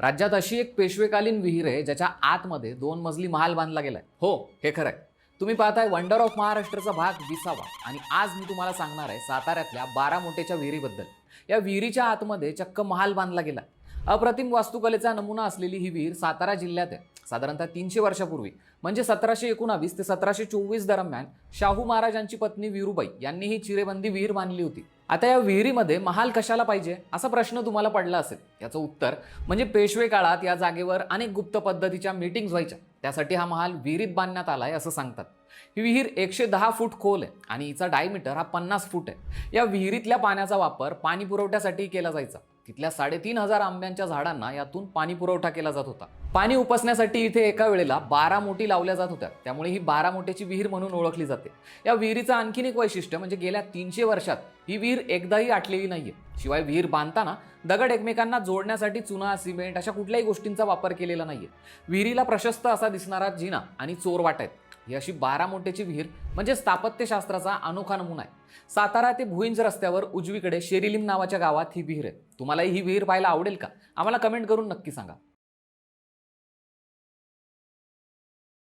राज्यात अशी एक पेशवेकालीन विहीर आहे ज्याच्या आतमध्ये दोन मजली महाल बांधला गेलाय. हो हे खरं आहे तुम्ही पाहताय वंडर ऑफ महाराष्ट्रचा भाग विसावा. आणि आज मी तुम्हाला सांगणार आहे साताऱ्यातल्या बारा विहिरीबद्दल. या विहिरीच्या आतमध्ये चक्क महाल बांधला गेला. अप्रतिम वास्तुकलेचा नमुना असलेली ही विहीर सातारा जिल्ह्यात आहे. साधारणतः तीनशे वर्षापूर्वी म्हणजे सतराशे एकोणावीस ते सतराशे चोवीस दरम्यान शाहू महाराजांची पत्नी विरुबाई यांनी ही चिरेबंदी विहीर बांधली होती. आता या विहिरीमध्ये महाल कशाला पाहिजे असा प्रश्न तुम्हाला पडला असेल याचं उत्तर म्हणजे पेशवे काळात या जागेवर अनेक गुप्त पद्धतीच्या मीटिंग्स व्हायच्या. त्यासाठी हा महाल विहिरीत बांधण्यात आलाय असं सांगतात. ही विहीर एकशे दहा फूट खोल आहे आणि हिचा डायमीटर हा पन्नास फूट आहे. या विहिरीतल्या पाण्याचा वापर पाणी पुरवठ्यासाठी केला जायचा. तिथल्या साडेतीन हजार आंब्यांच्या झाडांना यातून पाणी पुरवठा केला जात होता. पाणी उपसण्यासाठी इथे एका वेळेला बारा मोठी लावल्या जात होत्या. त्यामुळे ही बारा मोठ्याची विहीर म्हणून ओळखली जाते. या विहिरीचं आणखीन एक वैशिष्ट्य म्हणजे गेल्या तीनशे वर्षात ही विहीर एकदाही आटलेली नाहीये. शिवाय विहीर बांधताना दगड एकमेकांना जोडण्यासाठी चुना सिमेंट अशा कुठल्याही गोष्टींचा वापर केलेला नाहीये. विहिरीला प्रशस्त असा दिसणारा जिना आणि चोर वाट आहेत. ही अशी बारा मोठ्याची विहीर म्हणजे स्थापत्यशास्त्राचा अनोखा नमुना आहे. सातारा ते भुईंज रस्त्यावर उजवीकडे शेरिलिम नावाच्या गावात ही विहीर आहे. तुम्हालाही ही विहीर पाहायला आवडेल का? आम्हाला कमेंट करून नक्की सांगा.